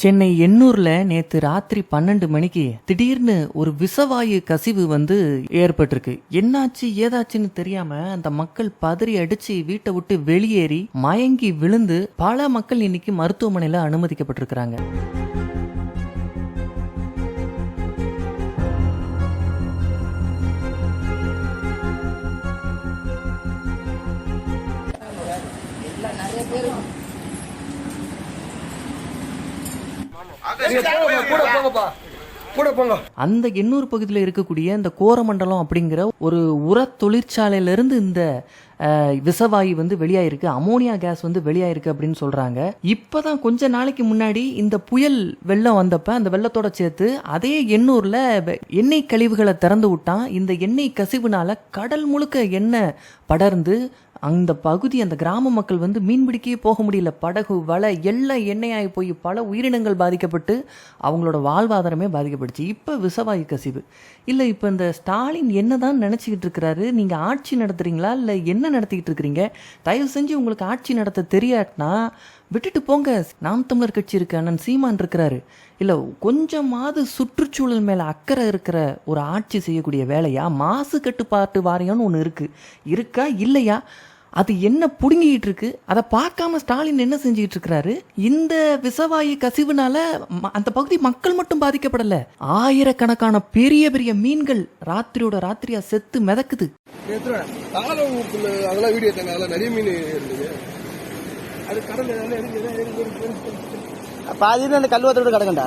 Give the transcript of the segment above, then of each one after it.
சென்னை எண்ணூர்ல நேத்து ராத்திரி பன்னெண்டு மணிக்கு திடீர்னு ஒரு விசவாயு கசிவு வந்து ஏற்பட்டிருக்கு. என்னாச்சு ஏதாச்சுன்னு தெரியாம அந்த மக்கள் பதறி அடிச்சு வீட்டை விட்டு வெளியேறி மயங்கி விழுந்து பல மக்கள் இன்னைக்கு மருத்துவமனையில அனுமதிக்கப்பட்டிருக்கிறாங்க. கூட போங்கப்பா. கூட போங்க. அந்த எண்ணூர் பகுதியில் இருக்கக்கூடிய இந்த கோரமண்டலம் அப்படிங்கிற ஒரு உர தொழிற்சாலையிலிருந்து இந்த அஹ், விஷவாயு வந்து வெளியாயிருக்கு. அமோனியா கேஸ் வந்து வெளியாயிருக்கு அப்படின்னு சொல்றாங்க. இப்பதான் கொஞ்ச நாளைக்கு முன்னாடி இந்த புயல் வெள்ளம் வந்தப்ப அந்த வெள்ளத்தோட சேர்த்து அதே எண்ணூர்ல எண்ணெய் கழிவுகளை திறந்து விட்டான். இந்த எண்ணெய் கசிவுனால கடல் முழுக்க எண்ணெய் படர்ந்து அந்த பகுதி அந்த கிராம மக்கள் வந்து மீன்பிடிக்கவே போக முடியல. படகு வலை எல்லாம் எண்ணெயாகி போய் பல உயிரினங்கள் பாதிக்கப்பட்டு அவங்களோட வாழ்வாதாரமே பாதிக்கப்பட்டுச்சு. இப்போ விசவாயு கசிவு. இல்லை இப்போ இந்த ஸ்டாலின் என்னதான் நினச்சிக்கிட்டு இருக்கிறாரு? நீங்கள் ஆட்சி நடத்துகிறீங்களா இல்லை என்ன நடத்திக்கிட்டு இருக்கிறீங்க? தயவு செஞ்சு உங்களுக்கு ஆட்சி நடத்த தெரியாட்டினா விட்டுட்டு போங்க. நாம் தமிழர் கட்சி இருக்கு அண்ணன் சீமான் இருக்கிறாரு. இல்லை கொஞ்சமாவது சுற்றுச்சூழல் மேலே அக்கறை இருக்கிற ஒரு ஆட்சி செய்யக்கூடிய வேலையா? மாசு கட்டுப்பாட்டு வாரியம்னு ஒன்று இருக்கு. இருக்கா? இல்லையா? அது என்ன புடுங்கிட்டு இருக்கு? அதை பார்க்காம ஸ்டாலின் என்ன செஞ்சுக்கிட்டு இருக்கிறாரு? இந்த விசவாயு கசிவுனால அந்த பகுதி மக்கள் மட்டும் பாதிக்கப்படல. ஆயிரக்கணக்கான பெரிய பெரிய மீன்கள் ராத்திரியோட ராத்திரியா செத்து மிதக்குது. அதெல்லாம் வீடியோ நிறைய மீன் இருந்தது. அது கடல் பாதி அந்த கல்வத்தோட கிடக்கண்டா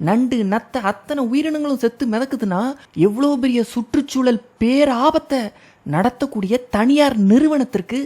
நண்டு நத்தை அத்தனை உயிரினங்களும் செத்து மிதக்குதுன்னா எவ்வளோ பெரிய சுற்றுச்சூழல் பேராபத்தை நடத்தக்கூடிய தனியார் நிறுவனத்திற்கு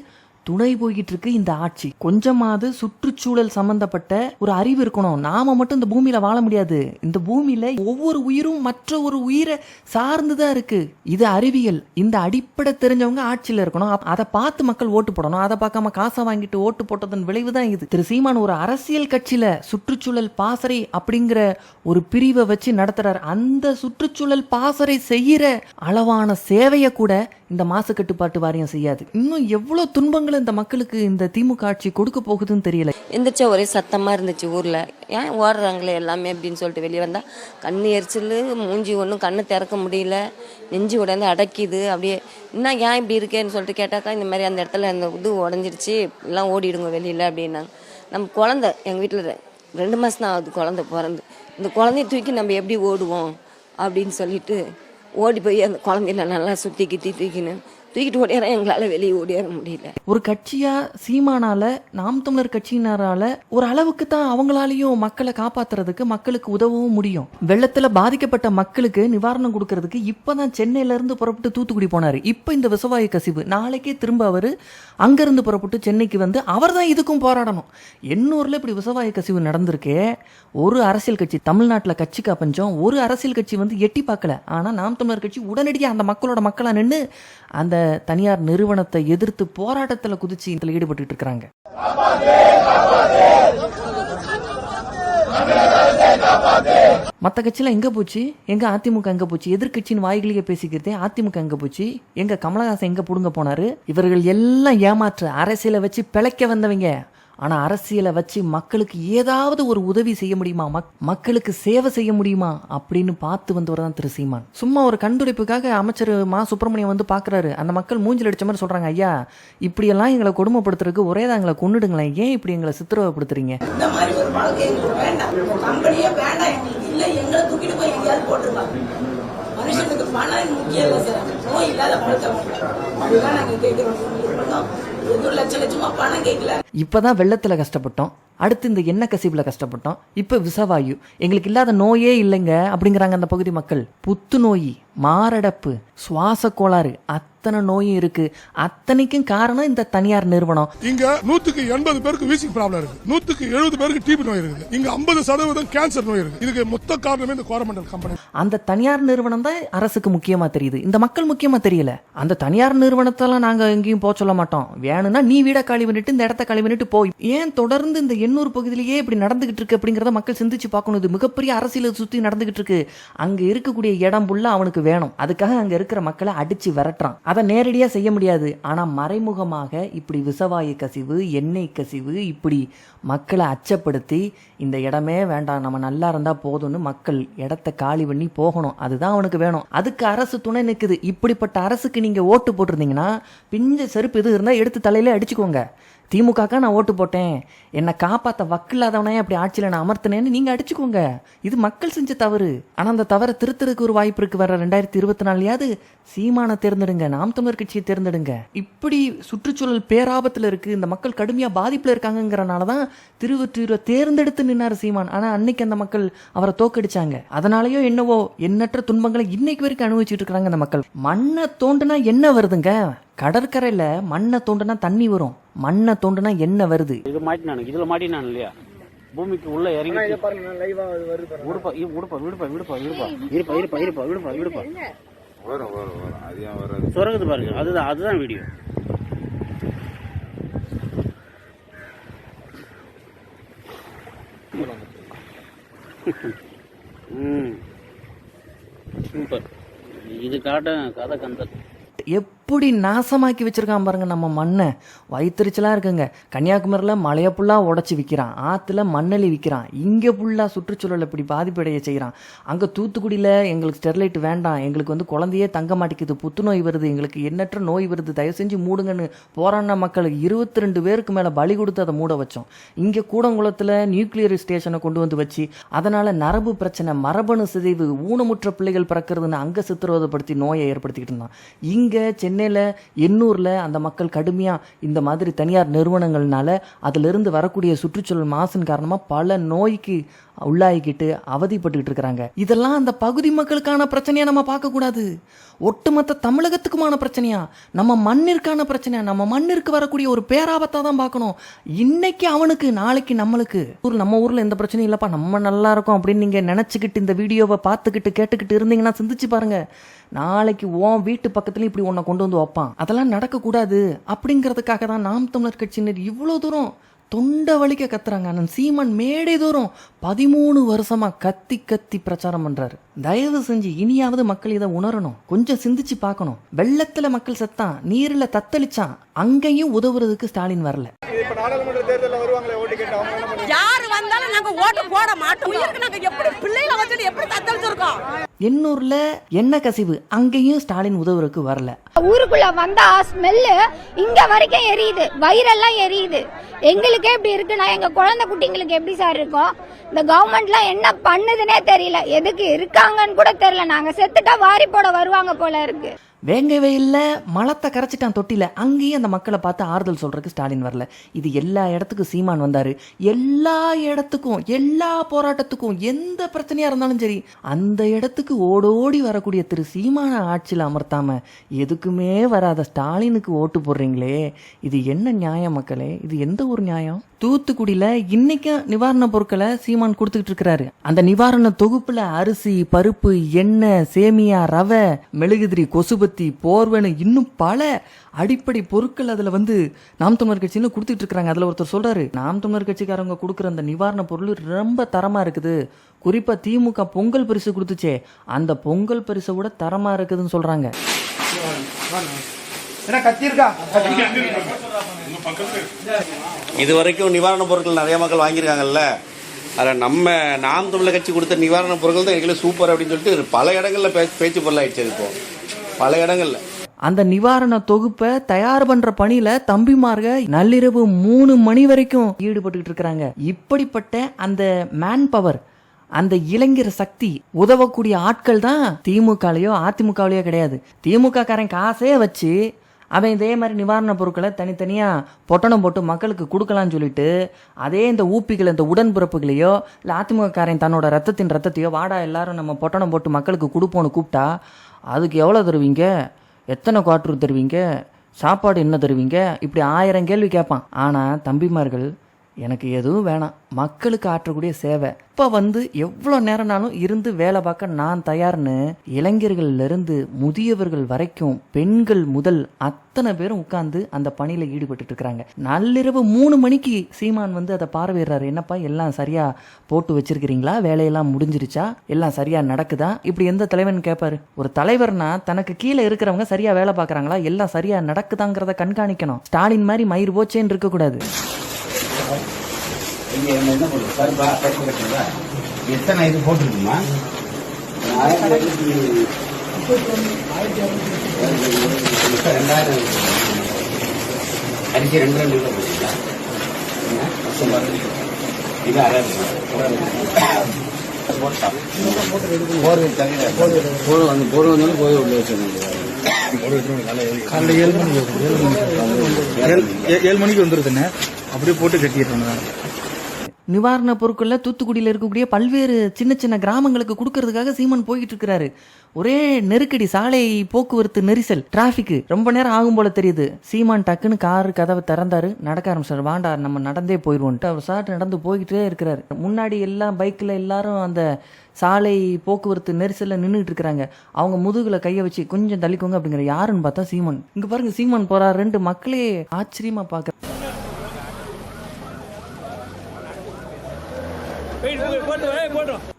துணை போய்கிட்டு இருக்கு இந்த ஆட்சி. கொஞ்சமாவது சுற்றுச்சூழல் சம்பந்தப்பட்ட ஒரு அறிவு இருக்கணும். நாம மட்டும் இந்த பூமியில வாழ முடியாது. இந்த பூமியில ஒவ்வொரு உயிரும் மற்ற ஒரு உயிரை சார்ந்துதான் இருக்கு. இது அறிவியல். இந்த அடிப்படை தெரிஞ்சவங்க ஆட்சியில இருக்கணும். அதை பார்த்து மக்கள் ஓட்டு போடணும். அதை பார்க்காம காசை வாங்கிட்டு ஓட்டு போட்டதன் விளைவுதான் இது. திரு சீமான் ஒரு அரசியல் கட்சியில சுற்றுச்சூழல் பாசறை அப்படிங்கிற ஒரு பிரிவை வச்சு நடத்துறாரு. அந்த சுற்றுச்சூழல் பாசறை செய்யற அளவான சேவையை கூட இந்த மாசு கட்டுப்பாட்டு வாரியம் செய்யாது. இன்னும் எவ்வளவு துன்பங்களை இந்த மக்களுக்கு இந்த திமுக ஆட்சி கொடுக்க போகுதுன்னு தெரியல. எந்திரிச்சா ஒரே சத்தமா இருந்துச்சு ஊர்ல. ஏன் ஓடுறாங்களே எல்லாமே அப்படின்னு சொல்லிட்டு வெளியே வந்தா கண்ணு எரிச்சல் மூஞ்சி ஒன்றும் கண்ணு திறக்க முடியல. நெஞ்சு உடனே அடக்கிது. அப்படியே என்ன ஏன் இப்படி இருக்கேன்னு சொல்லிட்டு கேட்டாக்கா இந்த மாதிரி அந்த இடத்துல அந்த இது உடஞ்சிருச்சு. எல்லாம் ஓடிடுங்க வெளியில அப்படின்னாங்க. நம்ம குழந்த எங்க வீட்டில் ரெண்டு மாசம் தான் ஆகுது குழந்தை பிறந்து. இந்த குழந்தைய தூக்கி நம்ம எப்படி ஓடுவோம்? அப்படின்னு சொல்லிட்டு ஓடி போய் அந்த குழந்தையில நல்லா சுற்றி கித்தி தூக்கின்னு தூக்கிட்டு ஓடியாரா எங்களால் வெளியே ஓடியார முடியல ஒரு கட்சியா சீமானால நாம் தமிழர் கட்சியினரால ஒரு அளவுக்கு தான் அவங்களாலையும் மக்களை காப்பாத்துறதுக்கு மக்களுக்கு உதவவும் முடியும். வெள்ளத்துல பாதிக்கப்பட்ட மக்களுக்கு நிவாரணம் கொடுக்கறதுக்கு இப்பதான் சென்னையில இருந்து புறப்பட்டு தூத்துக்குடி போனாரு. இப்ப இந்த விஷவாயு கசிவு. நாளைக்கே திரும்ப அவரு அங்கிருந்து புறப்பட்டு சென்னைக்கு வந்து அவர் தான் இதுக்கும் போராடணும். எண்ணூர்ல இப்படி விஷவாயு கசிவு நடந்திருக்கே. ஒரு அரசியல் கட்சி தமிழ்நாட்டுல கட்சிக்கா பஞ்சம். ஒரு அரசியல் கட்சி வந்து எட்டி பார்க்கல. ஆனா நாம் தமிழர் கட்சி உடனடியாக அந்த மக்களோட மக்களா நின்று அந்த தனியார் நிறுவனத்தை எதிர்த்து போராட்டத்துல குதிச்சு இதுல ஈடுபட்டு இருக்கிறாங்க. மத்த கட்சியெல்லாம் எங்க போச்சு? எங்க அதிமுக எங்க போச்சு? எதிர்க்கட்சியின் வாய்களையே பேசிக்கிறதே அதிமுக எங்க போச்சு? எங்க கமலஹாசன் எங்க புடுங்க போனாரு? இவர்கள் எல்லாம் ஏமாற்று அரசியலை வச்சு பிழைக்க வந்தவங்க. ஆனா அரசியலை வச்சு மக்களுக்கு ஏதாவது ஒரு உதவி செய்ய முடியுமா? மக்- மக்களுக்கு சேவை செய்ய முடியுமா? அப்படின்னு பார்த்து வந்தவர் தான் திரு சீமான். சும்மா ஒரு கண்டுபிடிப்புக்காக அமைச்சர் மா சுப்பிரமணியம் வந்து பாக்குறாரு அந்த மக்கள் மூஞ்சில் அடிச்ச மாதிரி சொல்றாங்க ஐயா இப்படியெல்லாம் எங்களை கொடுமைப்படுத்துறதுக்கு ஒரே தான் எங்களை கொன்னுடுங்களேன். ஏன் இப்படி எங்களை சித்திரவப்படுத்துறீங்க இந்த மாதிரி ஒரு வாழ்க்கை மனுஷனுக்கு பணம் முக்கியம் இல்லை சார். நோய் இல்லாத வாழ்க்கை அதுதான் நாங்க கேட்கிறோம். உங்களுக்கு பண்ணோம் லட்சமா பணம் கேட்கல. இப்பதான் வெள்ளத்துல கஷ்டப்பட்டோம். அடுத்து இந்த எண்ணெய் கசிவுல கஷ்டப்பட்டோம். இப்ப விசவாயு. எங்களுக்கு இல்லாத நோயே இல்லைங்க அப்படிங்கிறாங்க அந்த பகுதி மக்கள். புத்துநோய். மாரடைப்பு சுவாச கோளாறு அத்தனை நோயும் இருக்கு. அத்தனைக்கும் காரணம் இந்த தனியார் நிறுவனம். இங்க நூத்துக்கு எண்பது பேருக்கு வீசிங் ப்ராப்ளம் இருக்கு. நூத்துக்கு எழுபது பேருக்கு டிபி நோய் இருக்குது. இங்க ஐம்பது சதவீதம் கேன்சர் நோய் இருக்கு இதுக்கு மொத்த காரணமே இந்த கோரமண்டல் கம்பெனி அந்த தனியார் நிறுவனம் தான் அரசுக்கு முக்கியமா தெரியுது. இந்த மக்கள் முக்கியமா தெரியல. அந்த தனியார் நிறுவனத்தெல்லாம் நாங்க எங்கேயும் போக சொல்ல மாட்டோம். வேணும்னா நீ வீட காலி பண்ணிட்டு இந்த இடத்த காலி பண்ணிட்டு போய். ஏன் தொடர்ந்து இந்த எண்ணூர் பகுதியிலேயே இப்படி நடந்துகிட்டு இருக்கு அப்படிங்கறத மக்கள் சிந்திச்சு பார்க்கணும். இது மிகப்பெரிய அரசியலை சுத்தி நடந்துகிட்டு இருக்கு. அங்க இருக்கக்கூடிய இடம் புள்ள அவனுக்கு வேணும். அதுக்காக அங்க இருக்கிற மக்களை அடிச்சு விரட்டுறான். அதை நேரடியா செய்ய முடியாது. ஆனா மறைமுகமாக இப்படி விசவாயு கசிவு எண்ணெய் கசிவு இப்படி மக்களை அச்சப்படுத்தி இந்த இடமே வேண்டாம் நம்ம நல்லா இருந்தா போதும்னு மக்கள் இடத்த காலி பண்ணி போகணும். அதுதான் அவனுக்கு வேணும். அதுக்கு அரசு துணை நிற்குது இப்படிப்பட்ட அரசுக்கு நீங்க ஓட்டு போட்டிருந்தீங்கன்னா பிஞ்ச செருப்பு எது இருந்தா எடுத்து தலையில அடிச்சுக்கோங்க. திமுகக்கா நான் ஓட்டு போட்டேன். என்னை காப்பாற்ற வக்கில்லாதவனே அப்படி ஆட்சியில் நான் அமர்த்தினேன்னு நீங்கள் அடிச்சுக்கோங்க. இது மக்கள் செஞ்ச தவறு. ஆனால் அந்த தவறை திருத்துறதுக்கு ஒரு வாய்ப்பு இருக்கு வர ரெண்டாயிரத்தி இருபத்தி நாலுலையாவது சீமானை தேர்ந்தெடுங்க நாம் தமிழர் கட்சியை தேர்ந்தெடுங்க. இப்படி சுற்றுச்சூழல் பேராபத்தில் இருக்கு இந்த மக்கள் கடுமையாக பாதிப்பில் இருக்காங்கங்கிறனால தான் திருவொற்றியூரை தேர்ந்தெடுத்து நின்னார் சீமான். ஆனால் அன்னைக்கு அந்த மக்கள் அவரை தோக்கடிச்சாங்க. அதனாலயோ என்னவோ எண்ணற்ற துன்பங்களை இன்னைக்கு வரைக்கும் அனுபவிச்சுட்டு இருக்கிறாங்க அந்த மக்கள். மண்ணை தோண்டுனா என்ன வருதுங்க? கடற்கரையில மண்ணை தோண்டுனா தண்ணி வரும். மண்ணை தோண்டுனா என்ன வருது. இது மாட்டினானு இதுல மாட்டினானு இல்லையா? பூமிக்கு உள்ள இறங்கி உடுப்பா இ- உடுப்பா விடுப்பா விடுப்பா விடுப்பா. இருப்பா இருப்பா இருப்பா விடுப்பா விடுப்பா. வரும் வரும் வரும். அது ஏன் வராது? சுரங்குது பாருங்க. அதுதான் அதுதான் வீடியோ ம். சூப்பர். இது காட்ட கதை கந்தல். எப்படி நாசமாக்கி வச்சிருக்கான் பாருங்க நம்ம மண்ணை. வயிற்றுச்சலாக இருக்குங்க. கன்னியாகுமரியில் மலையை ஃபுல்லாக உடச்சி விற்கிறான் ஆற்றுல மண்ணலி விற்கிறான் இங்கே ஃபுல்லாக சுற்றுச்சூழல் இப்படி பாதிப்படைய செய்கிறான் அங்கே தூத்துக்குடியில் எங்களுக்கு ஸ்டெர்லைட் வேண்டாம். எங்களுக்கு வந்து குழந்தையே தங்க மாட்டேங்குது. புத்துநோய் வருது. எங்களுக்கு எண்ணற்ற நோய் வருது. தயவு செஞ்சு மூடுங்கன்னு போராடின மக்களுக்கு இருபத்தி ரெண்டு பேருக்கு மேலே பலி கொடுத்து அதை மூட வச்சோம். இங்கே கூடங்குளத்தில் நியூக்ளியர் ஸ்டேஷனை கொண்டு வந்து வச்சு அதனால் நரம்பு பிரச்சனை மரபணு சிதைவு ஊனமுற்ற பிள்ளைகள் பிறக்கிறதுன்னு அங்கே சித்திரவதைப்படுத்தி நோயை ஏற்படுத்திக்கிட்டு இருந்தான். இங்கே சென்னை சென்னையில் எண்ணூரில் அந்த மக்கள் கடுமையாக இந்த மாதிரி தனியார் நிறுவனங்கள்னால அதிலிருந்து வரக்கூடிய சுற்றுச்சூழல் மாசின் காரணமாக பல நோய்க்கு உள்ளாகிக்கிட்டு அவதிப்பட்டுக்கிட்டு இருக்கிறாங்க. இதெல்லாம் அந்த பகுதி மக்களுக்கான பிரச்சனையா நம்ம பார்க்கக்கூடாது. ஒட்டுமொத்த தமிழகத்துக்குமான பிரச்சனையா? நம்ம மண்ணிற்கான பிரச்சனையா? நம்ம மண்ணிற்கு வரக்கூடிய ஒரு பேராபத்தாக தான் பார்க்கணும். இன்னைக்கு அவனுக்கு நாளைக்கு நம்மளுக்கு. ஊர் நம்ம ஊரில் எந்த பிரச்சனையும் இல்லைப்பா. நம்ம நல்லா இருக்கோம் அப்படின்னு நீங்கள் நினச்சிக்கிட்டு இந்த வீடியோவை பார்த்துக்கிட்டு கேட்டுக்கிட்டு இருந்தீங்கன்னா சிந்திச்சு பாருங்கள் நாளைக்கு ஓன் வீட்டு பக்கத்துலயும் இப்படி உன்னை கொண்டு வந்து வைப்பான். அதெல்லாம் நடக்கக்கூடாது. அப்படிங்கிறதுக்காக தான் நாம் தமிழர் கட்சியினர் இவ்வளோ தூரம் தொண்டை வலிக்க கத்துறாங்க அண்ணன். சீமான் மேடை தூரம் பதிமூணு வருஷமா கத்தி கத்தி பிரச்சாரம் பண்றாரு. தயவு செஞ்சு இனியாவது மக்கள் இதை உணரணும். கொஞ்சம் சிந்திச்சு பார்க்கணும். வெள்ளத்துல மக்கள் செத்தான் நீர்ல தத்தளிச்சான் அங்கேயும் உதவுறதுக்கு ஸ்டாலின் வரல. ஓட்டு போட மாட்டோம். உயிருக்கு நாங்க எப்படி பிள்ளைகளை வச்சுட்டு எப்படி தத்தளிச்சிருக்கோம்? எண்ணூர்ல எண்ணெய் கசிவு? அங்கேயும் ஸ்டாலின் உதவுறதுக்கு வரல. ஊருக்குள்ள வந்தா ஸ்மெல்லு இங்க வரைக்கும் எரியுது. வயிறெல்லாம் எரியுது. எங்களுக்கே இப்படி இருக்குன்னா எங்க குழந்தை குட்டிங்களுக்கு எப்படி சார் இருக்கும்? இந்த கவர்மெண்ட்லாம் என்ன பண்ணுதுன்னே தெரியல. எதுக்கு இருக்காங்கன்னு கூட தெரியல. நாங்க செத்துட்டா வாரி போட வருவாங்க போல இருக்கு. வேங்க வெயிலில் மலத்தை கரைச்சிட்டான் தொட்டியில் அங்கேயும் அந்த மக்களை பார்த்து ஆறுதல் சொல்கிறதுக்கு ஸ்டாலின் வரல. இது எல்லா இடத்துக்கும் சீமான் வந்தார். எல்லா இடத்துக்கும் எல்லா போராட்டத்துக்கும் எந்த பிரச்சனையாக இருந்தாலும் சரி அந்த இடத்துக்கு ஓடோடி வரக்கூடிய திரு சீமான ஆட்சியில் அமர்த்தாமல் எதுக்குமே வராத ஸ்டாலினுக்கு ஓட்டு போடுறீங்களே. இது என்ன நியாயம் மக்களே? இது எந்த ஒரு நியாயம்? தூத்துக்குடியில் இன்னைக்கும் நிவாரணப் பொருட்களை சீமான் கொடுத்துக்கிட்டு இருக்கிறாரு. அந்த நிவாரண தொகுப்புல அரிசி பருப்பு எண்ணெய் சேமியா ரவை மெழுகுதிரி கொசுபத்தி போர்வனு இன்னும் பல அடிப்படை பொருட்கள் அதுல வந்து நாம் தமிழர் கட்சின்னு கொடுத்துட்டு இருக்காங்க அதுல ஒருத்தர் சொல்றாரு நாம் தமிழர் கட்சிக்காரங்க கொடுக்குற அந்த நிவாரண பொருள் ரொம்ப தரமா இருக்குது. குறிப்பா திமுக பொங்கல் பரிசு கொடுத்துச்சே. அந்த பொங்கல் பரிசை விட தரமா இருக்குதுன்னு சொல்றாங்க. என்ன இது வரைக்கும் நிவாரணப் பொருட்கள் நிறைய மக்கள் வாங்கியிருக்காங்கல்ல. அதில் நம்ம நாம் தமிழர் கட்சி கொடுத்த நிவாரணப் பொருட்கள் தான் எங்களுக்கு சூப்பர் அப்படின்னு சொல்லிட்டு பல இடங்களில் பே பேச்சு பொருளாயிடுச்சு இப்போ. பல இடங்களில். அந்த நிவாரண தொகுப்பை தயார் பண்ற பணியில தம்பிமார்க நள்ளிரவு மூணு மணி வரைக்கும் ஈடுபட்டுக்கிட்டு இருக்கிறாங்க. இப்படிப்பட்ட அந்த மேன் பவர் அந்த இளைஞர் சக்தி உதவக்கூடிய ஆட்கள் தான் திமுகலையோ அதிமுகலையோ கிடையாது. திமுக காரன் காசே வச்சு அவன் இதே மாதிரி நிவாரணப் பொருட்களை தனித்தனியாக பொட்டணம் போட்டு மக்களுக்கு கொடுக்கலாம்னு சொல்லிட்டு அதே இந்த ஊப்பிகள் இந்த உடன்பிறப்புகளையோ இல்லை அதிமுகக்காரன் தன்னோட ரத்தத்தின் ரத்தத்தையோ வாடா எல்லாரும் நம்ம பொட்டணம் போட்டு மக்களுக்கு கொடுப்போன்னு கூப்பிட்டா அதுக்கு எவ்வளோ தருவீங்க? எத்தனை குவார்ட்ரு தருவீங்க? சாப்பாடு என்ன தருவீங்க? இப்படி ஆயிரம் கேள்வி கேட்பான். ஆனால் தம்பிமார்கள் எனக்கு எதுவும் வேணாம். மக்களுக்கு ஆற்றக்கூடிய சேவை. இப்போ வந்து எவ்வளோ நேரம்னாலும் இருந்து வேலை பார்க்க நான் தயார்னு இளைஞர்கள்ல இருந்து முதியவர்கள் வரைக்கும் பெண்கள் முதல் அத்தனை பேரும் உட்கார்ந்து அந்த பணியில் ஈடுபட்டு இருக்கிறாங்க நள்ளிரவு மூணு மணிக்கு சீமான் வந்து அதை பார்வையிடுறாரு. என்னப்பா எல்லாம் சரியா போட்டு வச்சிருக்கிறீங்களா? வேலையெல்லாம் முடிஞ்சிருச்சா? எல்லாம் சரியா நடக்குதா? இப்படி எந்த தலைவன் கேட்பாரு ஒரு தலைவர்னா தனக்கு கீழே இருக்கிறவங்க சரியா வேலை பார்க்குறாங்களா? எல்லாம் சரியா நடக்குதாங்கிறத கண்காணிக்கணும். ஸ்டாலின் மாதிரி மயிர் போச்சேன்னு இருக்கக்கூடாது. இங்க என்ன என்ன பண்ணுறது கருப்பா கருப்பு கட்டுறதா எத்தனை இது போட்டுருக்குமா ஆயிரத்தி ரெண்டாயிரம் அரிசி ரெண்டு ரெண்டு கிலோ போட்டுங்களா இது அரை போர்வை தவிர போர்வை வந்து போர்வை வந்தாலும் போர்வை உள்ள வச்சிருந்தாங்க ஏழு மணிக்கு ஏழு மணிக்கு ஏழு- ஏ- ஏழு மணிக்கு வந்துருதுண்ணே அப்படியே போட்டு கட்டிடுறாங்க. நிவாரணப் பொருட்களில் தூத்துக்குடியில் இருக்கக்கூடிய பல்வேறு சின்ன சின்ன கிராமங்களுக்கு கொடுக்கறதுக்காக சீமான் போய்கிட்டு இருக்கிறாரு. ஒரே நெருக்கடி சாலை போக்குவரத்து நெரிசல் டிராஃபிக் ரொம்ப நேரம் ஆகும் போல தெரியுது. சீமான் டக்குன்னு காரு கதவை திறந்தாரு. நடக்க ஆரம்பிச்சார். வாண்டா நம்ம நடந்தே போயிடுவோன்ட்டு அவர் சாட்டு நடந்து போய்கிட்டே இருக்கிறாரு. முன்னாடி எல்லாம் பைக்கில் எல்லாரும் அந்த சாலை போக்குவரத்து நெரிசலில் நின்றுட்டு இருக்கிறாங்க. அவங்க முதுகில் கையை வச்சு கொஞ்சம் தள்ளிக்கோங்க அப்படிங்கிற யாருன்னு பார்த்தா சீமான். இங்கே பாருங்க சீமான் போறாரு. ரெண்டு மக்களே ஆச்சரியமா பார்க்க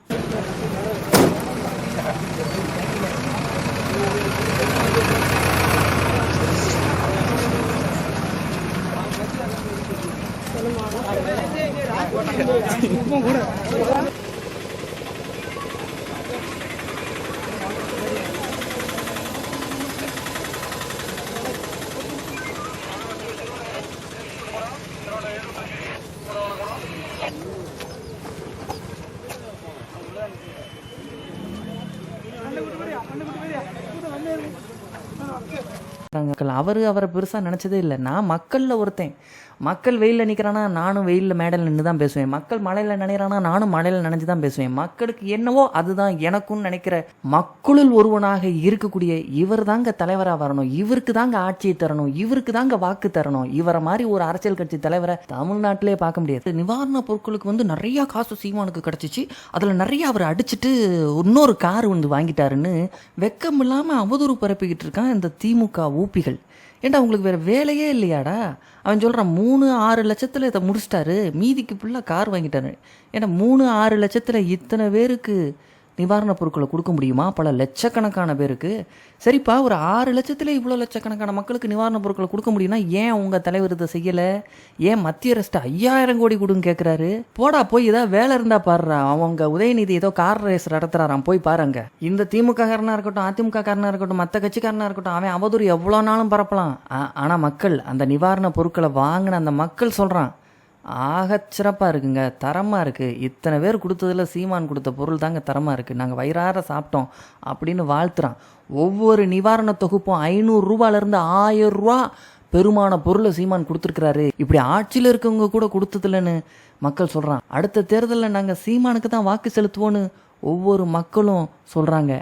இருக்காங்க அவரு அவரை பெருசா நினைச்சதே இல்லை. நான் மக்கள்ல ஒருத்தன். மக்கள் வெயிலில் நிற்கிறானா நானும் வெயிலில் மேடையில் நின்று தான் பேசுவேன். மக்கள் மழையில் நினைக்கிறானா நானும் மழையில் நினைஞ்சு தான் பேசுவேன். மக்களுக்கு என்னவோ அதுதான் எனக்கும் நினைக்கிற மக்களுள் ஒருவனாக இருக்கக்கூடிய இவர் தாங்க தலைவராக வரணும். இவருக்கு தாங்க ஆட்சியை தரணும். இவருக்கு தாங்க வாக்கு தரணும். இவரை மாதிரி ஒரு அரசியல் கட்சி தலைவரை தமிழ்நாட்டிலே பார்க்க முடியாது. நிவாரண பொருட்களுக்கு வந்து நிறைய காசு சீமானுக்கு கிடச்சிச்சு. அதில் நிறைய அவர் அடிச்சிட்டு இன்னொரு கார் வந்து வாங்கிட்டாருன்னு வெக்கம் இல்லாமல் அவதூறு பரப்பிக்கிட்டு இருக்கான் இந்த திமுக ஊப்பிகள் ஏண்டா உங்களுக்கு வேறு வேலையே இல்லையாடா? அவன் சொல்கிறான் மூணு ஆறு லட்சத்தில் இதை முடிச்சிட்டாரு. மீதிக்கு ஃபுல்லாக கார் வாங்கிட்டாரு. ஏன்னா மூணு ஆறு லட்சத்தில் இத்தனை பேருக்கு நிவாரணப் பொருட்களை கொடுக்க முடியுமா? பல லட்சக்கணக்கான பேருக்கு. சரிப்பா ஒரு ஆறு லட்சத்தில் இவ்வளோ லட்சக்கணக்கான மக்களுக்கு நிவாரணப் பொருட்களை கொடுக்க முடியும்னா ஏன் உங்கள் தலைவர் இதை செய்யலை? ஏன் மத்திய அரசு ஐயாயிரம் கோடி கொடுங்க கேட்குறாரு போடா போய் ஏதாவது வேலை இருந்தால் பாருடா. அவங்க உதயநிதி ஏதோ கார் ரேஸ் நடத்துறாராம். போய் பாருங்க. இந்த திமுக காரனாக இருக்கட்டும் அதிமுக காரனாக இருக்கட்டும் மற்ற கட்சிக்காரனாக இருக்கட்டும் அவன் அவதூறு எவ்வளோ நாளும் பரப்பலாம். ஆ- மக்கள் அந்த நிவாரண பொருட்களை வாங்கின அந்த மக்கள் சொல்கிறான் ஆக சிறப்பாக இருக்குங்க. தரமாக இருக்குது இத்தனை பேர் கொடுத்ததுல சீமான் கொடுத்த பொருள் தாங்க தரமாக இருக்குது நாங்கள் வயிறார சாப்பிட்டோம் அப்படின்னு வாழ்த்துறான். ஒவ்வொரு நிவாரண தொகுப்பும் ஐநூறுரூவாலேருந்து ஆயிரம் ரூபா பெருமான பொருளை சீமான் கொடுத்துருக்கிறாரு. இப்படி ஆட்சியில் இருக்கவங்க கூட கொடுத்ததில்லன்னு மக்கள் சொல்கிறான் அடுத்த தேர்தலில் நாங்கள் சீமானுக்கு தான் வாக்கு செலுத்துவோன்னு ஒவ்வொரு மக்களும் சொல்கிறாங்க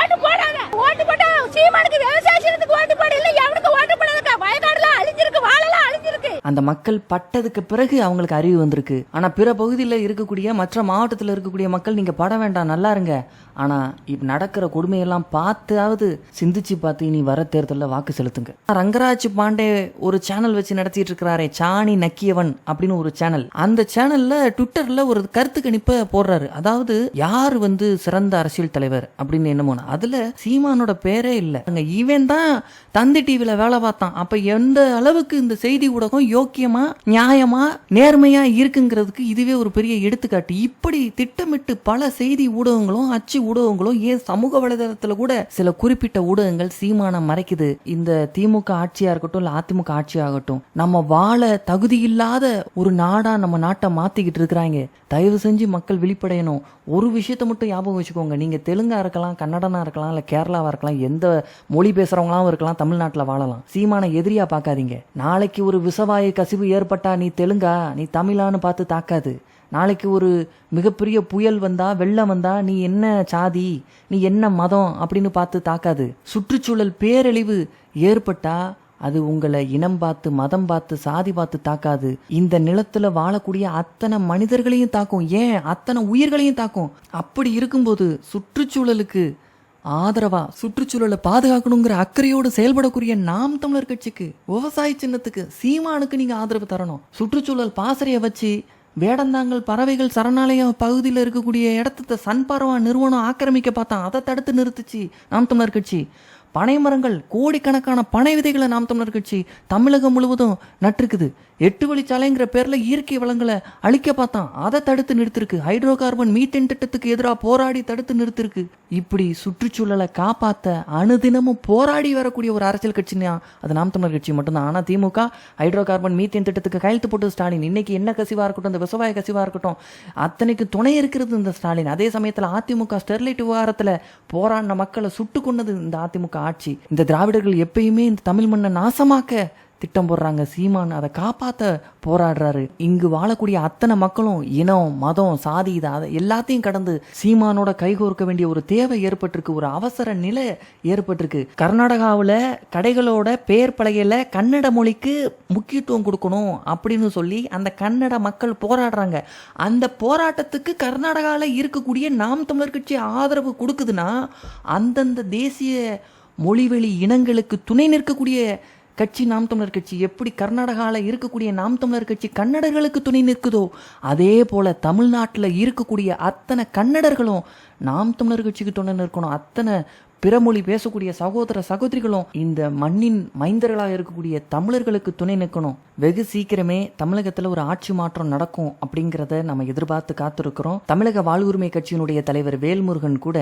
ஓட்டு போடாத. ஓட்டு போட்டா சீமானுக்கு விவசாயத்துக்கு ஓட்டு போட இல்லை எவனுக்கு ஓட்டு போடாதக்கா வயக்காடுலாம் அழிஞ்சிருக்கு வாழல வந்திருக்கு. அந்த மக்கள் பட்டதுக்கு பிறகு அவங்களுக்கு அறிவு வந்திருக்கு. ஆனா பிற பகுதியில் இருக்கக்கூடிய மற்ற மாவட்டத்தில் இருக்கக்கூடிய மக்கள் நீங்க பட வேண்டாம் நல்லா இருங்க. ஆனா இப்ப நடக்கிற கொடுமையெல்லாம் பார்த்தாவது சிந்திச்சு பார்த்து இனி வர தேர்தலில் வாக்கு செலுத்துங்க. ரங்கராஜ் பாண்டே ஒரு சேனல் வச்சு நடத்திட்டு இருக்கிறாரே சாணி நக்கியவன் அப்படின்னு ஒரு சேனல். அந்த சேனல்ல ட்விட்டர்ல ஒரு கருத்து கணிப்பை போடுறாரு. அதாவது யார் வந்து சிறந்த அரசியல் தலைவர் அப்படின்னு என்னமோ அதுல சீமானோட பேரே இல்லை. அங்க இவன் தான் தந்தி டிவில வேலை பார்த்தான். அப்ப எந்த அளவுக்கு இந்த செய்தி ஊடகம் யோக்கியமா நியாயமா நேர்மையா இருக்குங்கிறதுக்கு இதுவே ஒரு பெரிய எடுத்துக்காட்டு. இப்படி திட்டமிட்டு பல செய்தி ஊடகங்களும் அச்சு ஊடகங்களும் ஏன் சமூக வலைதளத்துல கூட சில குறிப்பிட்ட ஊடகங்கள் சீமானம் மறைக்குது. இந்த திமுக ஆட்சியா இருக்கட்டும் இல்ல அதிமுக ஆட்சியா ஆகட்டும் நம்ம வாழ தகுதி இல்லாத ஒரு நாடா நம்ம நாட்டை மாத்திக்கிட்டு இருக்கிறாங்க. தயவு செஞ்சு மக்கள் விழிப்படையணும். ஒரு விஷயத்த மட்டும் ஞாபகம் வச்சுக்கோங்க. நீங்க தெலுங்கா இருக்கலாம் கன்னடனா இருக்கலாம் இல்ல கேரளாவா இருக்கலாம் எந்த மொழி பேசுறவங்களாவும் இருக்கலாம் தமிழ்நாட்டுல வாழலாம். சீமான எதிரியா பார்க்காதீங்க. நாளைக்கு ஒரு விசவாய கசிவு ஏற்பட்டா நீ தெலுங்கா நீ தமிழான்னு பார்த்து தாக்காது. நாளைக்கு ஒரு மிகப்பெரிய புயல் வந்தா வெள்ளம் வந்தா நீ என்ன சாதி நீ என்ன மதம் அப்படின்னு பார்த்து தாக்காது. சுற்றுச்சூழல் பேரழிவு ஏற்பட்டா அது உங்களை இனம் பார்த்து மதம் பார்த்து சாதி பார்த்து தாக்காது. இந்த நிலத்துல வாழக்கூடிய அத்தனை மனிதர்களையும் தாக்கும். ஏன்? அத்தனை உயிர்களையும் தாக்கும். அப்படி இருக்கும்போது சுற்றுச்சூழலுக்கு ஆதரவா சுற்றுச்சூழலை பாதுகாக்கணுங்கிற அக்கறையோடு செயல்படக்கூடிய நாம் தமிழர் கட்சிக்கு விவசாய சின்னத்துக்கு சீமானுக்கு நீங்க ஆதரவு தரணும். சுற்றுச்சூழல் பாசறைய வச்சு வேடந்தாங்கல் பறவைகள் சரணாலயம் பகுதியில் இருக்கக்கூடிய இடத்த சன்பரவா நிறுவனம் ஆக்கிரமிக்க பார்த்தான் அதை தடுத்து நிறுத்துச்சு நாம் தமிழர் கட்சி. பனை மரங்கள் கோடிக்கணக்கான பனை விதைகளை நாம் தமிழர் கட்சி தமிழகம் முழுவதும் நட்டிருக்குது. எட்டு வழிச்சாலைங்கிற பேரில் இயற்கை வளங்களை அழிக்க பார்த்தான். அதை தடுத்து நிறுத்திருக்கு. ஹைட்ரோ கார்பன் மீத்தேன் திட்டத்துக்கு எதிராக போராடி தடுத்து நிறுத்திருக்கு. இப்படி சுற்றுச்சூழலை காப்பாற்ற அனுதினமும் போராடி வரக்கூடிய ஒரு அரசியல் கட்சினா அது நாம் தமிழர் கட்சி மட்டும்தான். ஆனால் திமுக ஹைட்ரோ கார்பன் மீத்தேன் திட்டத்துக்கு கையெழுத்து போட்டு ஸ்டாலின். இன்னைக்கு என்ன கசிவாக இருக்கட்டும் இந்த விவசாய கசிவாக இருக்கட்டும் அத்தனைக்கு துணை இருக்கிறது இந்த ஸ்டாலின். அதே சமயத்தில் அதிமுக ஸ்டெர்லைட் விவகாரத்தில் போராடின மக்களை சுட்டு கொன்னது இந்த அதிமுக ஆட்சி. இந்த திராவிடர்கள் எப்பயுமே இந்த தமிழ் மண்ணை நாசமாக்க திட்டம் போடுறாங்க. சீமான் அதை காப்பாற்ற போராடுறாரு. இங்கு வாழக்கூடிய அத்தனை மக்களும் இனம் மதம் சாதி இதை அதை எல்லாத்தையும் கடந்து சீமானோட கைகோர்க்க வேண்டிய ஒரு தேவை ஏற்பட்டிருக்கு. ஒரு அவசர நிலை ஏற்பட்டிருக்கு. கர்நாடகாவில் கடைகளோட பேர் பலகையில் கன்னட மொழிக்கு முக்கியத்துவம் கொடுக்கணும் அப்படின்னு சொல்லி அந்த கன்னட மக்கள் போராடுறாங்க. அந்த போராட்டத்துக்கு கர்நாடகாவில் இருக்கக்கூடிய நாம் தமிழர் கட்சி ஆதரவு கொடுக்குதுன்னா அந்தந்த தேசிய மொழிவெளி இனங்களுக்கு துணை நிற்கக்கூடிய கட்சி நாம் தமிழர் கட்சி எப்படி கர்நாடகாவில் இருக்கக்கூடிய நாம் தமிழர் கட்சி கன்னடர்களுக்கு துணை நிற்குதோ அதே போல தமிழ்நாட்டில் இருக்கக்கூடிய அத்தனை கன்னடர்களும் நாம் தமிழர் கட்சிக்கு துணை நிற்கணும். அத்தனை பிறமொழி பேசக்கூடிய சகோதர சகோதரிகளும் இந்த மண்ணின் மைந்தர்களாக இருக்கக்கூடிய தமிழர்களுக்கு துணை நிற்கணும். வெகு சீக்கிரமே தமிழகத்தில் ஒரு ஆட்சி மாற்றம் நடக்கும் அப்படிங்கிறத நம்ம எதிர்பார்த்து காத்திருக்கிறோம். தமிழக வாழ்வுரிமை கட்சியினுடைய தலைவர் வேல்முருகன் கூட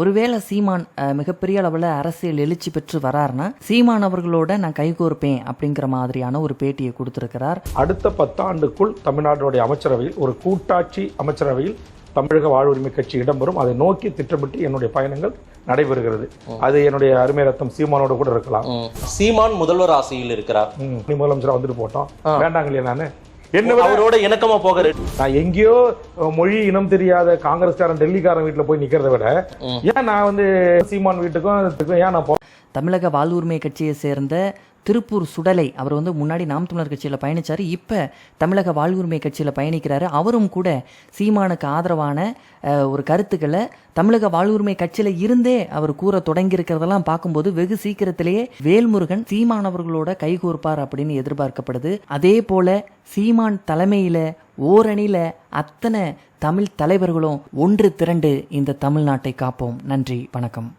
ஒருவேளை சீமான் மிகப்பெரிய அளவில் அரசியல் எழுச்சி பெற்று வராருன்னா சீமான் அவர்களோட நான் கைகோர்ப்பேன் அப்படிங்கிற மாதிரியான ஒரு பேட்டியை கொடுத்திருக்கிறார். அடுத்த பத்தாண்டுக்குள் தமிழ்நாட்டுடைய அமைச்சரவையில் ஒரு கூட்டாட்சி அமைச்சரவையில் தமிழக வாழ்வுரிமை கட்சி இடம்பெறும். அதை நோக்கி திட்டமிட்டு என்னுடைய பயணங்கள் நடைபெறுகிறது. அது என்னுடைய அருமை ரத்தம் சீமானோட கூட இருக்கலாம். சீமான் முதல்வர் ஆசையில் இருக்கிறார். நீ முதலமைச்சரா வந்துட்டு போட்டோம். வேண்டாங்க இல்லையா நானு? என்ன அவரோட இணக்கமா போக நான் எங்கேயோ மொழி இனம் தெரியாத காங்கிரஸ்காரன் டெல்லிக்காரன் வீட்டுல போய் நிக்கிறத விட ஏன் நான் வந்து சீமான் வீட்டுக்கும் ஏன் நான் போ- தமிழக வாழ்வுரிமை கட்சியை சேர்ந்த திருப்பூர் சுடலை. அவர் வந்து முன்னாடி நாம் தமிழர் கட்சியில் பயணிச்சார். இப்போ தமிழக வாழ்வுரிமை கட்சியில் பயணிக்கிறாரு. அவரும் கூட சீமானுக்கு ஆதரவான ஒரு கருத்துக்களை தமிழக வாழ்வுரிமை கட்சியில் இருந்தே அவர் கூற தொடங்கி இருக்கிறதெல்லாம் பார்க்கும்போது வெகு சீக்கிரத்திலேயே வேல்முருகன் சீமானவர்களோட கைகூர்ப்பார் அப்படின்னு எதிர்பார்க்கப்படுது. அதே போல சீமான் தலைமையில் ஓரணியில் அத்தனை தமிழ் தலைவர்களும் ஒன்று திரண்டு இந்த தமிழ்நாட்டை காப்போம். நன்றி வணக்கம்.